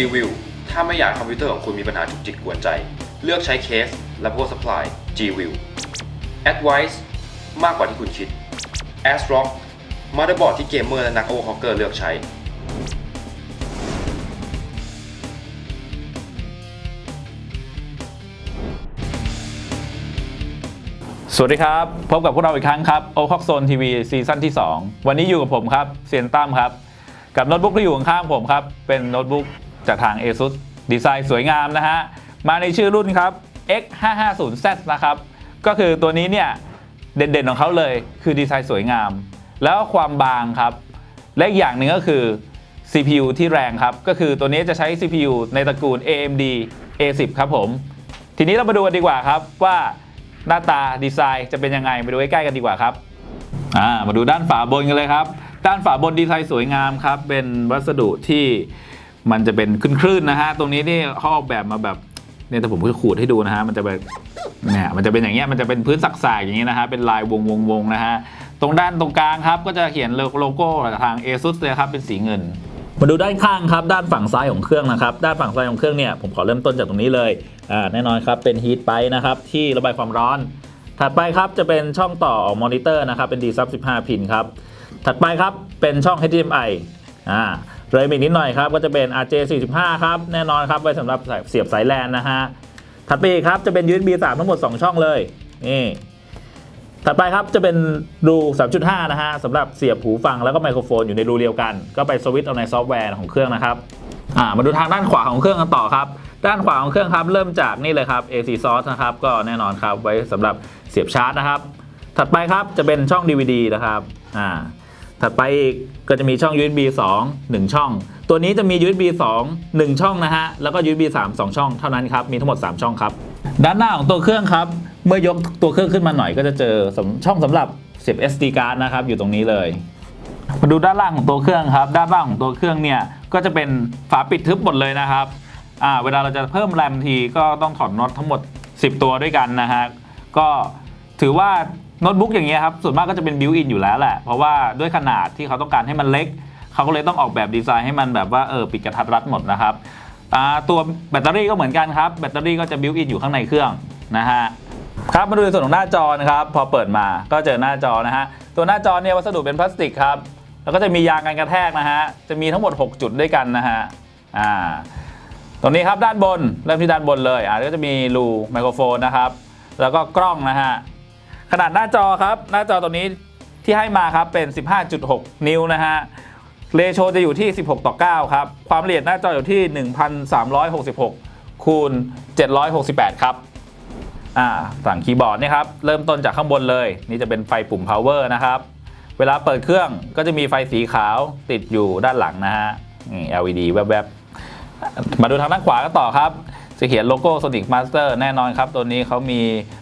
G-View ถ้าไม่อยากคอมพิวเตอร์ของคุณมีปัญหาจุกจิกกวนใจ เลือกใช้เคสและ power supply G-View Advice มากกว่าที่คุณคิด ASRock มาตอร์บอร์ดที่เกมเมอร์และนักโอเวอร์คอกเกอร์เลือกใช้ สวัสดีครับ พบกับพวกเราอีกครั้งครับโอคอกโซนทีวีซีซั่นที่ 2 วันนี้อยู่กับผมครับ เซียนตั้มครับ กับโน้ตบุ๊กที่อยู่ข้างๆผมครับ เป็นโน้ตบุ๊ก จากทาง ASUS ดีไซน์สวยงามนะฮะ มาในชื่อรุ่นครับ X550Z นะครับ ก็คือตัวนี้เนี่ย เด่นๆของเขาเลยคือดีไซน์สวยงาม แล้วความบางครับ และอีกอย่างหนึ่งก็คือ CPU ที่แรงครับ ก็คือตัวนี้จะใช้ CPU ในตระกูล AMD A10 ครับผม ทีนี้เรามาดูกันดีกว่าครับว่าหน้าตาดีไซน์จะเป็นยังไงมาดูใกล้ๆกันดีกว่าครับอ่ามาดูด้านฝาบนกันเลยครับ ด้านฝาบนดีไซน์สวยงามครับ เป็นวัสดุที่ มันจะเป็นคลื่นๆนะฮะตรงนี้นี่เขาออกแบบมาแบบเนี่ยแต่ผมจะขูดให้ดูนะฮะมันจะแบบเนี่ยมันจะเป็นอย่างเงี้ยมันจะเป็นพื้นสักๆอย่างนี้นะฮะเป็นลายวงวงวงๆนะฮะตรงด้านตรงกลางครับก็จะเขียนโลโก้ทาง ASUS เลยครับเป็นสีเงิน มาดูด้านข้างครับ ด้านฝั่งซ้ายของเครื่องนะครับด้านฝั่งซ้ายของเครื่องเนี่ยผมขอเริ่มต้นจากตรงนี้เลยอ่าแน่นอนครับเป็นฮีทไปนะครับที่ระบายความร้อน ถัดไปครับจะเป็นช่องต่อมอนิเตอร์นะครับเป็น D sub 15 พินครับถัดไปครับเป็นช่อง HDMI อ่า เลยมาอีกนิดหน่อยครับก็จะเป็น RJ 45 ครับแน่นอนครับไว้สำหรับเสียบสายแลนนะฮะถัดไปครับจะเป็น USB 3 ทั้งหมด 2 ช่องเลยนี่ถัดไปครับจะเป็นรู 3.5 นะฮะสำหรับเสียบหูฟังแล้วก็ไมโครโฟนอยู่ในรูเดียวกัน ก็ไปสวิตช์เอาในซอฟต์แวร์ของเครื่องนะครับอ่ามาดูทางด้านขวาของเครื่องกันต่อครับ ด้านขวาของเครื่องครับ เริ่มจากนี่เลยครับ AC source นะครับ ก็แน่นอนครับไว้สำหรับเสียบชาร์จนะครับ ถัดไปครับจะเป็นช่อง DVD นะครับอ่า ถัดไปอีกก็จะมีช่อง USB 2 1 ช่อง ตัวนี้จะมี USB 2 1 ช่องนะฮะ แล้วก็ USB 3 2 ช่องเท่านั้นครับ มีทั้งหมด 3 ช่องครับ ด้านหน้าของตัวเครื่องครับ เมื่อยกตัวเครื่องขึ้นมาหน่อยก็จะเจอช่องสำหรับเสียบ SD card นะครับ อยู่ตรงนี้เลย มาดูด้านล่างของตัวเครื่องครับ ด้านล่างของตัวเครื่องเนี่ย ก็จะเป็นฝาปิดทึบหมดเลยนะครับ อ่า เวลาเราจะเพิ่มแรมทีก็ต้องถอดน็อตทั้งหมด 10 ตัวด้วยกันนะฮะ ก็ถือว่า โน้ตบุ๊กอย่างเงี้ยครับส่วนมากก็จะเป็นบิวอินอยู่แล้วแหละ เพราะว่าด้วยขนาดที่เขาต้องการให้มันเล็ก เขาก็เลยต้องออกแบบดีไซน์ให้มันแบบว่าเออปิดกระทัดรัดหมดนะครับตัวแบตเตอรี่ก็เหมือนกันครับ แบตเตอรี่ก็จะบิวอินอยู่ข้างในเครื่องนะฮะครับมาดูในส่วนของหน้าจอนะครับ พอเปิดมาก็เจอหน้าจอนะฮะตัวหน้าจอเนี่ยวัสดุเป็นพลาสติกครับแล้วก็จะมียางกันกระแทกนะฮะจะมีทั้งหมด 6 จุดด้วยกันนะฮะอ่าตรงนี้ครับด้านบนเริ่มที่ด้านบนเลยอ่าก็จะมีรูไมโครโฟนนะครับ แล้วก็กล้องนะฮะ ขนาดหน้าจอครับ หน้าจอตัวนี้ที่ให้มาครับเป็น 15.6 นิ้วนะฮะเรโชจะอยู่ที่ 16 ต่อ 9 ครับ ความละเอียดหน้าจออยู่ที่ 1,366 คูณ 768 ครับอ่าฝั่งคีย์บอร์ดเนี่ยครับ เริ่มต้นจากข้างบนเลย นี่จะเป็นไฟปุ่ม power นะครับ เวลาเปิดเครื่องก็จะมีไฟสีขาวติดอยู่ด้านหลังนะฮะนี่ LED แวบๆ มาดูทางด้านขวากันต่อครับ จะเขียนโลโก้ Sonic Master แน่นอนครับ ตัวนี้เขามี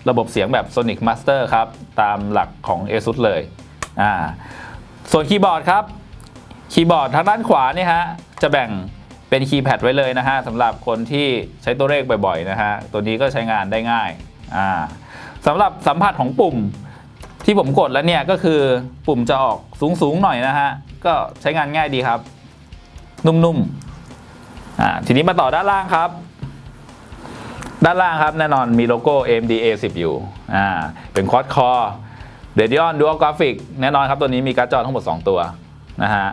ระบบเสียงแบบ Sonic Master ครับ ตามหลักของ ASUS เลยอ่าส่วนคีย์บอร์ดครับ คีย์บอร์ดทางด้านขวาเนี่ยฮะ จะแบ่งเป็นคีย์แพดไว้เลยนะฮะสำหรับคนที่ใช้ตัวเลขบ่อยๆนะฮะ ตัวนี้ก็ใช้งานได้ง่ายอ่าสำหรับสัมผัสของปุ่มที่ผมกดแล้วเนี่ยก็คือปุ่มจะออกสูงๆหน่อยนะฮะ ก็ใช้งานง่ายดีครับ นุ่มๆอ่าทีนี้มาต่อด้านล่างครับ ด้านล่างครับแน่นอนมีโลโก้ AMD A10 อยู่อ่าเป็นควอดคอ Radeon Dual Graphic แน่นอนครับตัวนี้มีการ์ดจอทั้งหมด 2 ตัวนะฮะ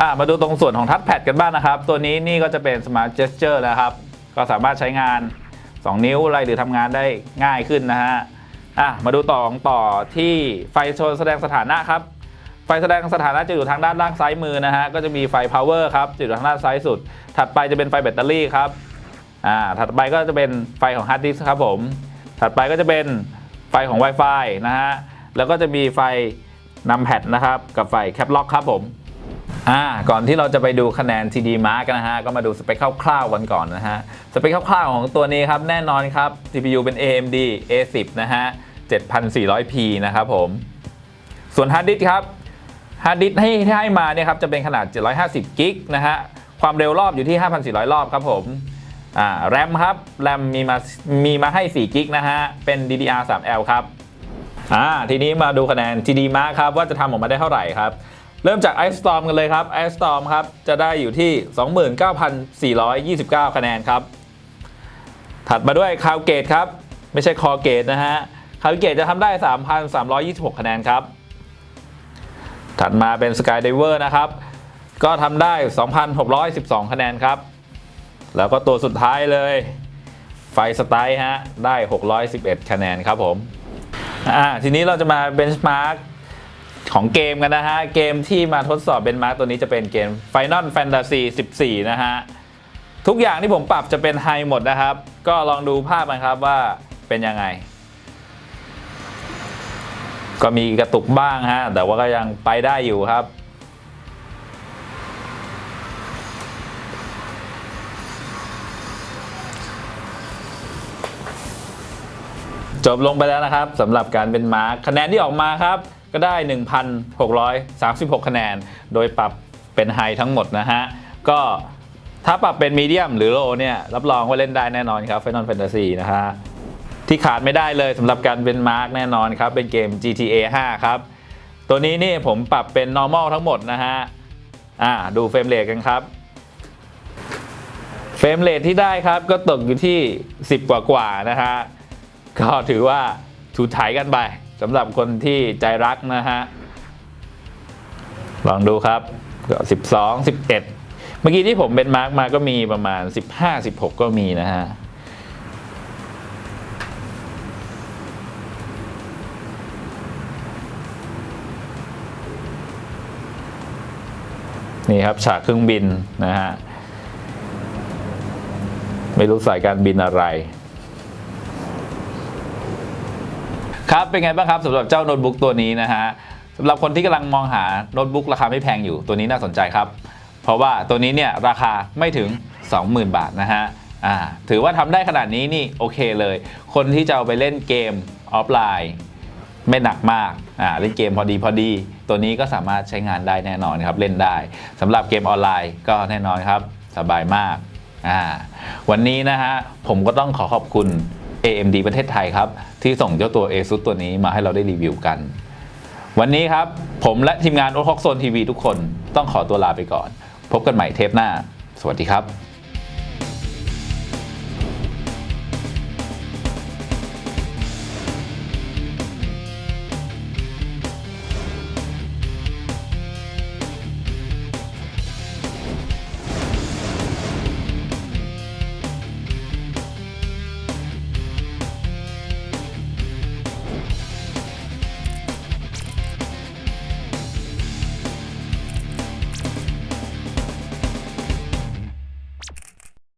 อ่ามาดูตรงส่วนของทัชแพดกันบ้างนะครับ ตัวนี้นี่ก็จะเป็น Smart Gesture นะครับ ก็สามารถใช้งาน 2 นิ้วอะไรหรือทำงานได้ง่ายขึ้นนะฮะอะมาดูต่อต่อที่ไฟโชว์แสดงสถานะครับ ไฟแสดงสถานะจะอยู่ทางด้านล่างซ้ายมือนะฮะก็จะมีไฟ power ครับจะอยู่ทางด้านซ้ายสุด ถัดไปจะเป็นไฟแบตเตอรี่ครับ อ่าถัดไปก็จะเป็นไฟของ hard disk ครับผม ถัดไปก็จะเป็นไฟของ Wi-Fi นะฮะ แล้วก็จะมีไฟนำแพดนะครับ กับไฟแคปล็อกครับผมอ่าก่อนที่เราจะไปดูคะแนน TD Mark นะฮะ ก็มาดูสเปคคร่าวๆกันก่อนนะฮะ สเปคคร่าวๆของตัวนี้ครับ แน่นอนครับ CPU เป็น AMD A10 นะฮะ 7400P นะครับผม ส่วนฮาร์ดดิสครับฮาร์ดดิสให้ที่ให้มาเนี่ยครับจะเป็นขนาด 750กิกนะฮะ ความเร็วรอบอยู่ที่ 5,400 รอบครับผม อ่าแรมครับแรมมีมามีมาให้4กิกนะฮะ เป็น DDR 3L ครับอ่าทีนี้มาดูคะแนน TD Mark ครับ ว่าจะทำออกมาได้เท่าไหร่ครับ เริ่มจาก Ice Storm กันเลยครับ Ice Storm ครับ จะได้อยู่ที่ 29,429 คะแนนครับ ถัดมาด้วย c o w g a t e ครับ ไม่ใช่ c o r g a t e นะฮะ c o w g a t e จะทำได้ 3,326 คะแนนครับ ถัดมาเป็น Skydiver นะครับ ก็ทำได้ 2,612 คะแนนครับ แล้วก็ตัวสุดท้ายเลย ไฟสไตล์ฮะ ได้ 611 คะแนนครับผมอ่าทีนี้เราจะมาเบนช์มาร์กของเกมกันนะฮะ เกมที่มาทดสอบเบนช์มาร์กตัวนี้จะเป็นเกม Final Fantasy 14 นะฮะ ทุกอย่างที่ผมปรับจะเป็นไฮหมดนะครับ ก็ลองดูภาพกันครับว่าเป็นยังไง ก็มีกระตุกบ้างฮะ แต่ว่าก็ยังไปได้อยู่ครับ จบลงไปแล้วนะครับสำหรับการเป็นมาร์คคะแนนที่ออกมาครับ ก็ได้ 1,636 คะแนน โดยปรับเป็นไฮทั้งหมดนะฮะ ก็ถ้าปรับเป็นมีเดียมหรือโลเนี่ย รับรองว่าเล่นได้แน่นอนครับ Final Fantasy นะฮะที่ขาดไม่ได้เลยสำหรับการเป็นมาร์กแน่นอนครับ เป็นเกม GTA 5 ครับ ตัวนี้นี่ผมปรับเป็น normal ทั้งหมดนะฮะ อ่า ดูเฟรมเรทกันครับ เฟรมเรทที่ได้ครับก็ตกอยู่ที่ 10 กว่ากว่านะฮะ ก็ถือว่าถูถ่ายกันไปสำหรับคนที่ใจรักนะฮะ ลองดูครับก็12 11เมื่อกี้ที่ผมเป็นมาร์กมาก็มีประมาณ15 16ก็มีนะฮะนี่ครับฉากเครื่องบินนะฮะ ไม่รู้สายการบินอะไร ครับ เป็นไงบ้างครับสำหรับเจ้าโน้ตบุ๊กตัวนี้นะฮะสำหรับคนที่กำลังมองหาโน้ตบุ๊กราคาไม่แพงอยู่ตัวนี้น่าสนใจครับ เพราะว่าตัวนี้เนี่ยราคาไม่ถึง 20,000 บาทนะฮะอ่าถือว่าทำได้ขนาดนี้นี่โอเคเลย คนที่จะเอาไปเล่นเกมออฟไลน์ไม่หนักมากอ่าเล่นเกมพอดีพอดี ตัวนี้ก็สามารถใช้งานได้แน่นอนครับเล่นได้สำหรับเกมออนไลน์ก็แน่นอนครับสบายมากอ่าวันนี้นะฮะผมก็ต้องขอขอบคุณ AMD ประเทศไทยครับ ที่ส่งเจ้าตัว ASUS ตัวนี้มาให้เราได้รีวิวกัน วันนี้ครับ ผมและทีมงานโอท็อกโซนทีวีทุกคนต้องขอตัวลาไปก่อน พบกันใหม่เทปหน้า สวัสดีครับ